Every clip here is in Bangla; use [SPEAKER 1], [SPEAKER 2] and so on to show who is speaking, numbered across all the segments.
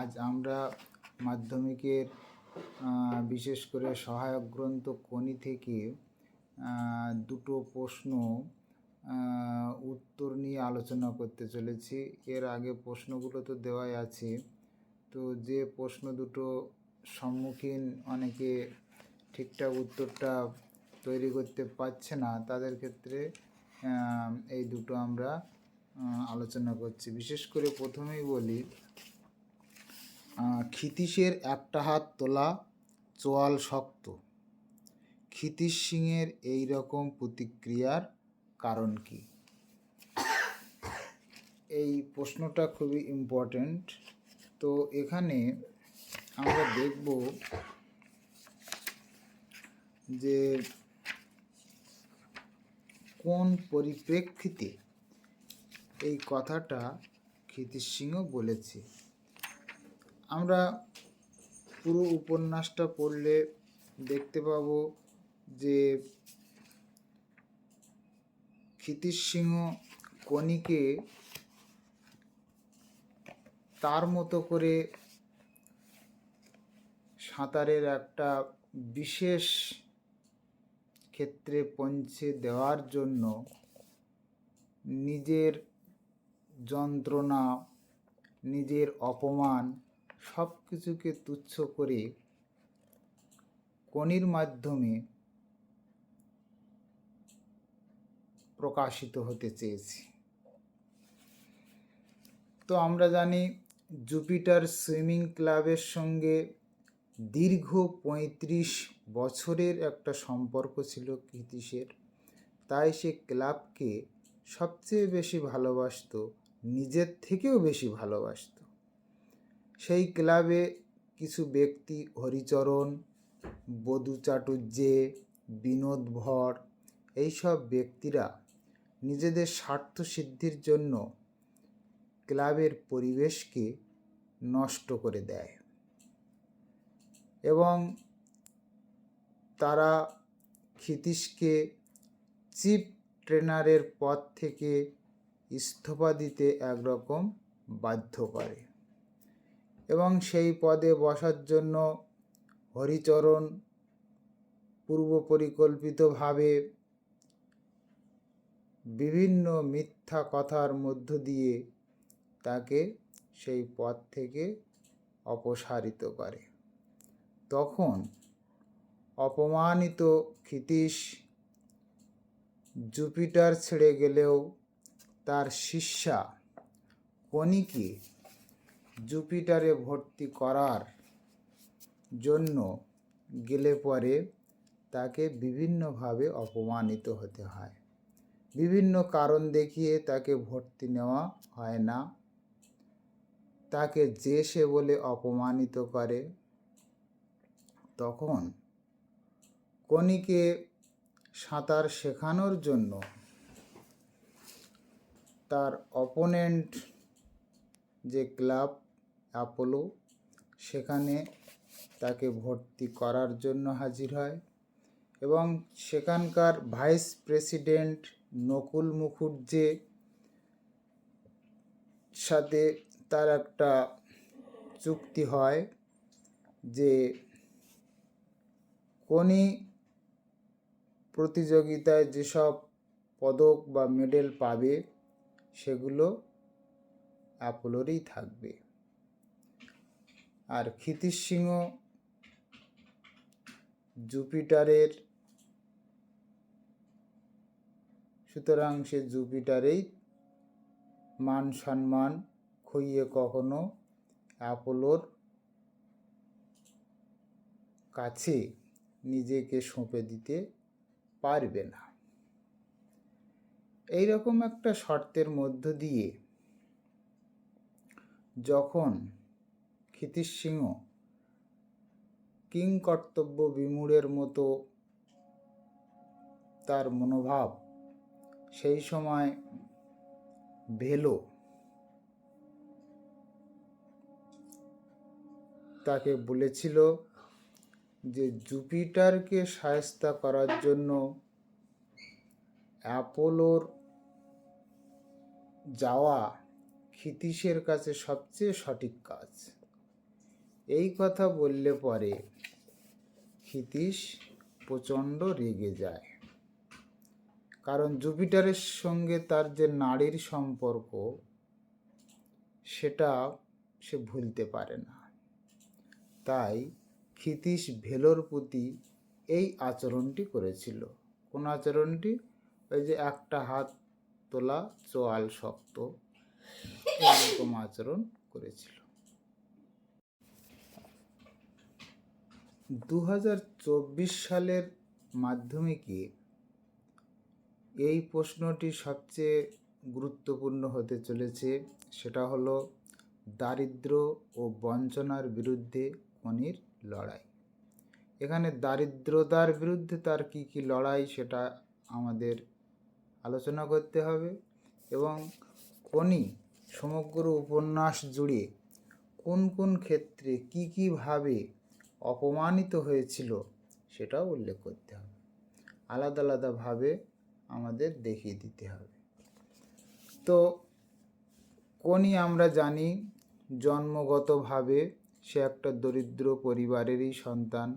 [SPEAKER 1] আজ আমরা মাধ্যমিকের বিশেষ করে সহায়ক গ্রন্থ কোনি থেকে দুটো প্রশ্ন উত্তর নিয়ে আলোচনা করতে চলেছি। এর আগে প্রশ্নগুলো তো দেওয়াই আছে। তো যে প্রশ্ন দুটো সম্মুখীন অনেকে ঠিকঠাক উত্তরটা তৈরি করতে পারছে না, তাদের ক্ষেত্রে এই দুটো আমরা আলোচনা করছি। বিশেষ করে প্রথমেই বলি ক্ষিতীশের একটা হাত তোলা চোয়াল শক্ত। ক্ষিতীশ সিংয়ের এই রকম প্রতিক্রিয়ার কারণ কি? এই প্রশ্নটা খুবই ইম্পর্ট্যান্ট তো এখানে আমরা দেখব যে কোন পরিপ্রেক্ষিতে এই কথাটা ক্ষিতীশ সিংহ বলেছে। আমরা পুরো উপন্যাসটা পড়লে দেখতে পাব যে ক্ষিতীশ সিংহ কণিকে তার মতো করে সাঁতারের একটা বিশেষ ক্ষেত্রে পৌঁছে দেওয়ার জন্য নিজের যন্ত্রণা, নিজের অপমান সব কিছুকে তুচ্ছ করে কনির মাধ্যমে প্রকাশিত হতে চেয়েছি। তো আমরা জানি জুপিটার সুইমিং ক্লাবের সঙ্গে দীর্ঘ পঁয়ত্রিশ বছরের একটা সম্পর্ক ছিল কৃতিশের তাই সে ক্লাবকে সবচেয়ে বেশি ভালোবাসতো নিজের থেকেও বেশি ভালোবাসতো। সেই ক্লাবে কিছু ব্যক্তি হরিচরণ, বধু চাটুর্যে বিনোদ ভর, এইসব ব্যক্তিরা নিজেদের স্বার্থ সিদ্ধির জন্য ক্লাবের পরিবেশকে নষ্ট করে দেয়। এবং তারা ক্ষিতীশকে চিফ ট্রেনারের পদ থেকে ইস্তফা দিতে একরকম বাধ্য করে। এবং সেই পদে বসার জন্য হরিচরণ পূর্ব পরিকল্পিতভাবে বিভিন্ন মিথ্যা কথার মধ্য দিয়ে তাকে সেই পদ থেকে অপসারিত করে। তখন অপমানিত ক্ষিতীশ জুপিটার ছেড়ে গেলেও তার শিষ্যা কণিকে জুপিটারে ভর্তি করার জন্য গেলে পরে তাকে বিভিন্নভাবে অপমানিত হতে হয়। বিভিন্ন কারণ দেখিয়ে তাকে ভর্তি নেওয়া হয় না। তাকে যে সে বলে অপমানিত করে, তখন কণিকে সাঁতার শেখানোর জন্য তার অপোনেন্ট যে ক্লাব অ্যাপোলো, সেখানে তাকে ভর্তি করার জন্য হাজির হয় এবং সেখানকার ভাইস প্রেসিডেন্ট নকুল মুখুজ্জে সাথে তার একটা চুক্তি হয় যে কোনি প্রতিযোগিতায় যেসব পদক বা মেডেল পাবে সেগুলো অ্যাপোলোরই থাকবে। আর ক্ষিতীশ সিংহ জুপিটারের সুতরাং সে জুপিটারেই মান সম্মান খুইয়ে কখনো অ্যাপোলোর কাছে নিজেকে সঁপে দিতে পারবে না। এই রকম একটা শর্তের মধ্য দিয়ে যখন ক্ষিতীশ সিংহ কিং কর্তব্য বিমূঢ়ের মতো তার মনোভাব, সেই সময় ভেলো তাকে বলেছিল যে জুপিটারকে সায়স্তা করার জন্য অ্যাপোলোর যাওয়া ক্ষিতীশের কাছে সবচেয়ে সঠিক কাজ। এই কথা বললে পরে ক্ষিতীশ প্রচণ্ড রেগে যায়। কারণ জুপিটারের সঙ্গে তার যে নারীর সম্পর্ক, সেটা সে ভুলতে পারে না। তাই ক্ষিতীশ ভেলোর প্রতি এই আচরণটি করেছিল। কোন আচরণটি? ওই যে একটা হাত তোলা চোয়াল শক্ত, এরকম আচরণ করেছিল। দু হাজার চব্বিশ সালের মাধ্যমিকে এই প্রশ্নটি সবচেয়ে গুরুত্বপূর্ণ হতে চলেছে, সেটা হলো দারিদ্র ও বঞ্চনার বিরুদ্ধে খনির লড়াই। এখানে দারিদ্রতার বিরুদ্ধে তার কি কি লড়াই সেটা আমাদের আলোচনা করতে হবে এবং কোনি সমগ্র উপন্যাস জুড়ে কোন কোন ক্ষেত্রে কি কীভাবে অপমানিত হয়েছিল সেটাও উল্লেখ করতে হবে। আলাদা আলাদাভাবে আমাদের দেখিয়ে দিতে হবে। তো কোনি আমরা জানি জন্মগতভাবে সে একটা দরিদ্র পরিবারেরই সন্তান।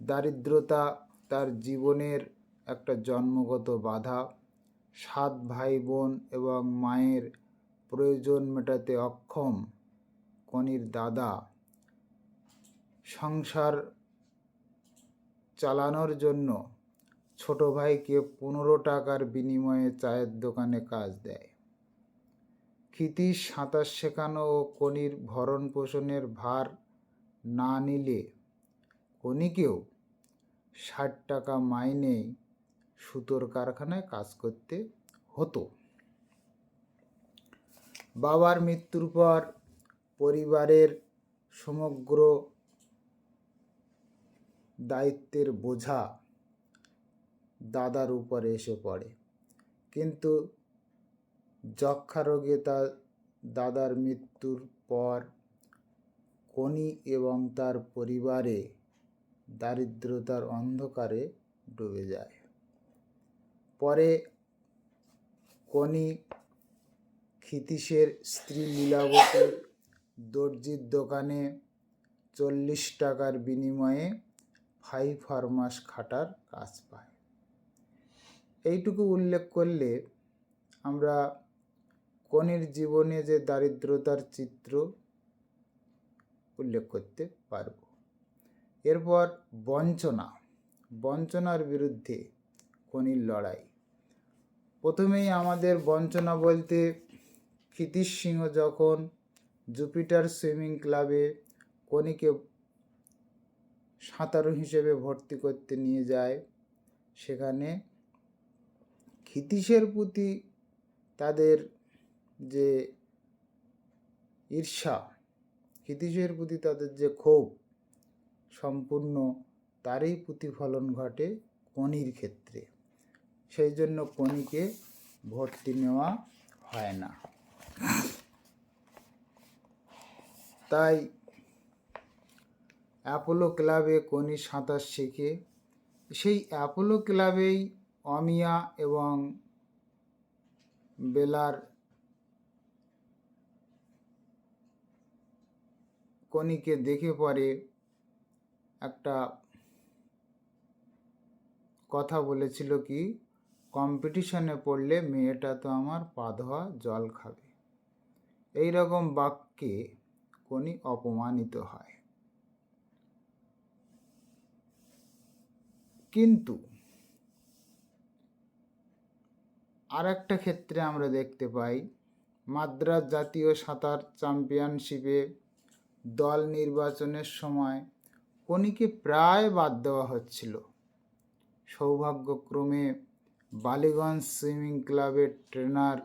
[SPEAKER 1] দারিদ্রতা তার জীবনের একটা জন্মগত বাধা। সাত ভাই বোন এবং মায়ের প্রয়োজন মেটাতে অক্ষম কনির দাদা। সংসার চালানোর জন্য ছোট ভাইকে পনেরো টাকার বিনিময়ে চায়ের দোকানে কাজ দেয়। ক্ষিতীশ সাঁতার শেখানো ও কনির ভরণ পোষণের ভার না নিলে কনিকেও ষাট টাকা মাইনেই সুতোর কারখানায় কাজ করতে হতো। বাবার মৃত্যুর পর পরিবারের সমগ্র দায়িত্বের বোঝা দাদার উপরে এসে পড়ে। কিন্তু যক্ষা রোগে তার দাদার মৃত্যুর পর কনি এবং তার পরিবারে দারিদ্রতার অন্ধকারে ডুবে যায়। পরে কনি ক্ষিতীশের স্ত্রী লীলাবতীর দর্জির দোকানে চল্লিশ টাকার বিনিময়ে ফাইভ ফার্মাস খাটার কাজ পায়। এইটুকু উল্লেখ করলে আমরা কনির জীবনে যে দারিদ্রতার চিত্র উল্লেখ করতে পারব। এরপর বঞ্চনা। বঞ্চনার বিরুদ্ধে কনির লড়াই। প্রথমেই আমাদের বঞ্চনা বলতে ক্ষিতীশ সিংহ যখন জুপিটার সুইমিং ক্লাবে কনিকে সাঁতারু হিসেবে ভর্তি করতে নিয়ে যায়, সেখানে ক্ষিতীশের প্রতি তাদের যে ঈর্ষা, ক্ষিতীশের প্রতি তাদের যে ক্ষোভ সম্পূর্ণ তারই প্রতিফলন ঘটে কনির ক্ষেত্রে। সেই জন্য কনিকে ভর্তি নেওয়া হয় না। তাই অ্যাপোলো ক্লাবে কনি সাঁতার শেখে। সেই অ্যাপোলো ক্লাবেই অমিয়া এবং বেলার কনিকে দেখে পরে একটা কথা বলেছিল কি কম্পিটিশনে পড়লে মেয়েটা তো আমার পা ধোয়া জল খাবে। এই রকম বাক্যে কনি অপমানিত হয়। কিন্তু আর একটা ক্ষেত্রে আমরা দেখতে পাই, মাদ্রাজ জাতীয় সাঁতার চ্যাম্পিয়নশিপে দল নির্বাচনের সময় কনিকে প্রায় বাদ দেওয়া হচ্ছিল। সৌভাগ্যক্রমে বালিগঞ্জ সুইমিং ক্লাবের ট্রেনার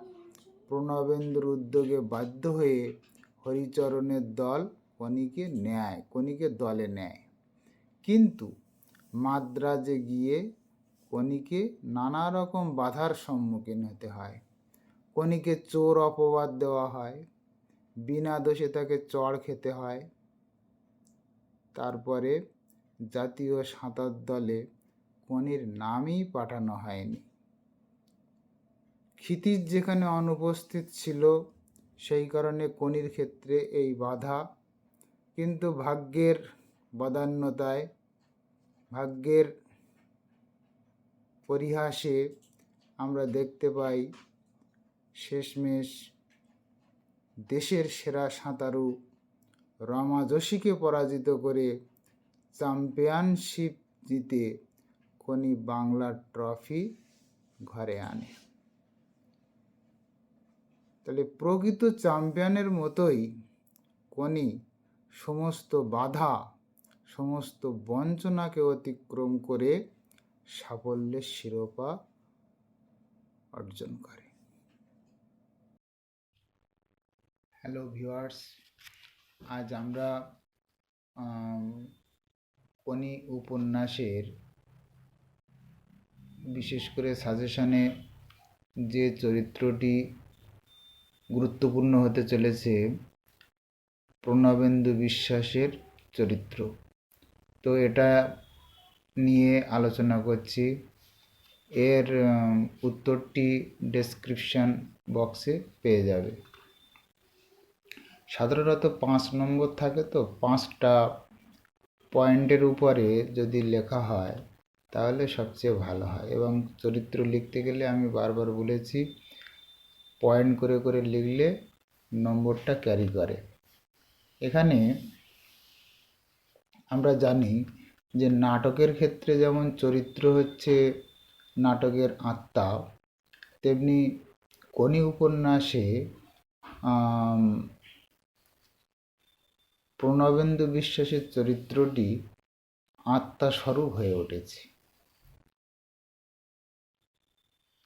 [SPEAKER 1] প্রণবেন্দ্র উদ্যোগে বাধ্য হয়ে হরিচরণের দল কনিকে নেয় কনিকে দলে নেয়। কিন্তু মাদ্রাজে গিয়ে কনিকে নানা রকম বাধার সম্মুখীন হতে হয়। কনিকে চোর অপবাদ দেওয়া হয়, বিনা দোষে তাকে চড় খেতে হয়। তারপরে জাতীয় সাঁতার দলে কনির নামই পাঠানো হয়নি। ক্ষিতিশ যেখানে অনুপস্থিত ছিল, সেই কারণে কনির ক্ষেত্রে এই বাধা। কিন্তু ভাগ্যের বদান্যতায়, ভাগ্যের পরিহাসে আমরা দেখতে পাই শেষমেশ দেশের সেরা সাঁতারু রমা যোশীকে পরাজিত করে চ্যাম্পিয়নশিপ জিতে কোনি বাংলার ট্রফি ঘরে আনে। তাহলে প্রকৃত চ্যাম্পিয়নের মতোই কোনি সমস্ত বাধা সমস্ত বঞ্চনাকে অতিক্রম করে সাফল্যের শিরোপা অর্জন করে। হ্যালো ভিউয়ার্স আজ আমরা আম, কোনি উপন্যাসের বিশেষ করে সাজেশনে যে চরিত্রটি গুরুত্বপূর্ণ হতে চলেছে প্রণবেন্দু বিশ্বাসের চরিত্র। তো এটা নিয়ে আলোচনা করছি। এর উত্তরটি ডেসক্রিপশান বক্সে পেয়ে যাবে। সাধারণত পাঁচ নম্বর থাকে তো, পাঁচটা পয়েন্টের উপরে যদি লেখা হয়, তাহলে সবচেয়ে ভালো হয়। এবং চরিত্র লিখতে গেলে আমি বারবার বলেছি পয়েন্ট করে করে লিখলে নম্বরটা ক্যারি করে। এখানে আমরা জানি যে নাটকের ক্ষেত্রে যেমন চরিত্র হচ্ছে নাটকের আত্মা, তেমনি কোনি উপন্যাসে প্রণবেন্দু বিশ্বাসের চরিত্রটি আত্মাস্বরূপ হয়ে উঠেছে।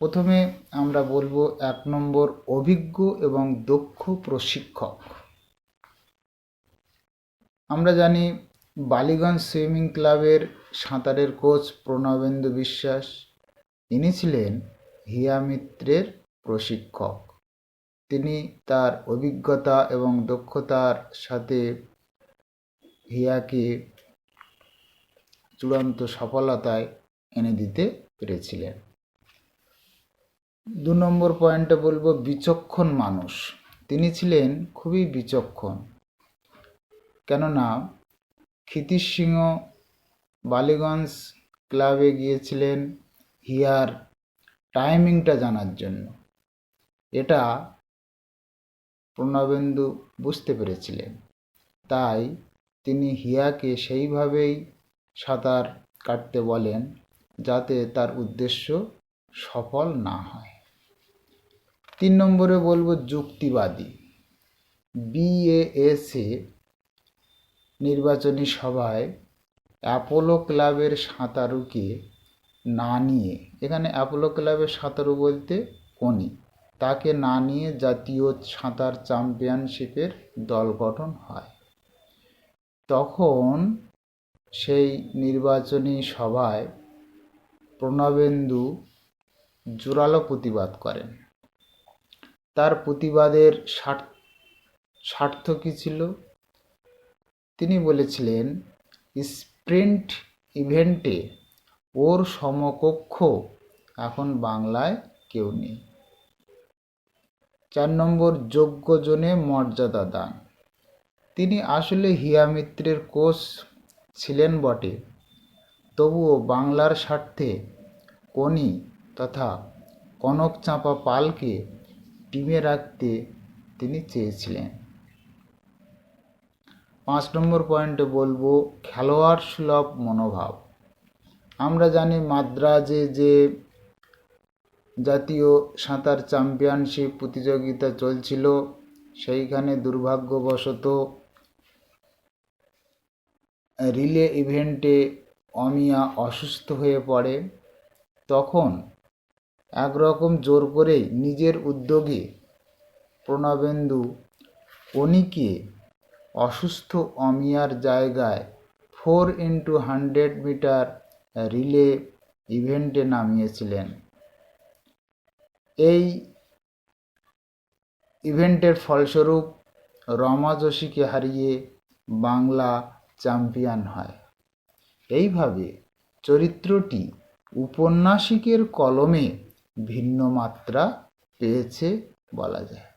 [SPEAKER 1] প্রথমে আমরা বলব এক নম্বর অভিজ্ঞ এবং দক্ষ প্রশিক্ষক। আমরা জানি বালিগঞ্জ সুইমিং ক্লাবের সাঁতারের কোচ প্রণবেন্দু বিশ্বাস। ইনি ছিলেন হিয়া মিত্রের প্রশিক্ষক। তিনি তার অভিজ্ঞতা এবং দক্ষতার সাথে হিয়াকে চূড়ান্ত সফলতায় এনে দিতে পেরেছিলেন। দু নম্বর পয়েন্টে বলব বিচক্ষণ মানুষ। তিনি ছিলেন খুবই বিচক্ষণ। কেননা ক্ষিতিশ সিংহ বালিগঞ্জ ক্লাবে গিয়েছিলেন হিয়ার টাইমিংটা জানার জন্য। এটা প্রণবেন্দু বুঝতে পেরেছিলেন। তাই তিনি হিয়াকে সেইভাবেই সাঁতার কাটতে বলেন যাতে তার উদ্দেশ্য সফল না হয়। তিন নম্বরে বলব যুক্তিবাদী। বিএএসএ নির্বাচনী সভায় অ্যাপোলো ক্লাবের সাঁতারুকে না নিয়ে, এখানে অ্যাপোলো ক্লাবের সাঁতারু বলতে কোনি তাকে না নিয়ে জাতীয় সাঁতার চ্যাম্পিয়নশিপের দল গঠন হয়। তখন সেই নির্বাচনী সভায় প্রণবেন্দু জোরালো প্রতিবাদ করেন। তার প্রতিবাদের স্বার্থ কী ছিল? তিনি বলেছিলেন, স্প্রিন্ট ইভেন্টে ওর সমকক্ষ এখন বাংলায় কেউ নেই। চার নম্বর, যোগ্যজনে মর্যাদা দান। তিনি আসলে হিয়া মিত্রের কোচ ছিলেন বটে। তবুও বাংলার স্বার্থে কোনি তথা কনক চাঁপা পালকে টিমে রাখতে তিনি চেয়েছিলেন। পাঁচ নম্বর পয়েন্টে বলব, খেলোয়াড় সুলভ মনোভাব। আমরা জানি মাদ্রাজে যে জাতীয় সাঁতার চ্যাম্পিয়নশিপ প্রতিযোগিতা চলছিল, সেইখানে দুর্ভাগ্যবশত রিলে ইভেন্টে অমিয়া অসুস্থ হয়ে পড়ে। তখন একরকম জোর করেই নিজের উদ্যোগে প্রণবেন্দু কনিকে অসুস্থ অমিয়ার জায়গায় four into hundred metre relay ইভেন্টে নামিয়েছিলেন। এই ইভেন্টের ফলস্বরূপ রমা যোশীকে হারিয়ে বাংলা চ্যাম্পিয়ন হয়। এইভাবে চরিত্রটি উপন্যাসিকের কলমে ভিন্ন মাত্রা পেয়েছে বলা যায়।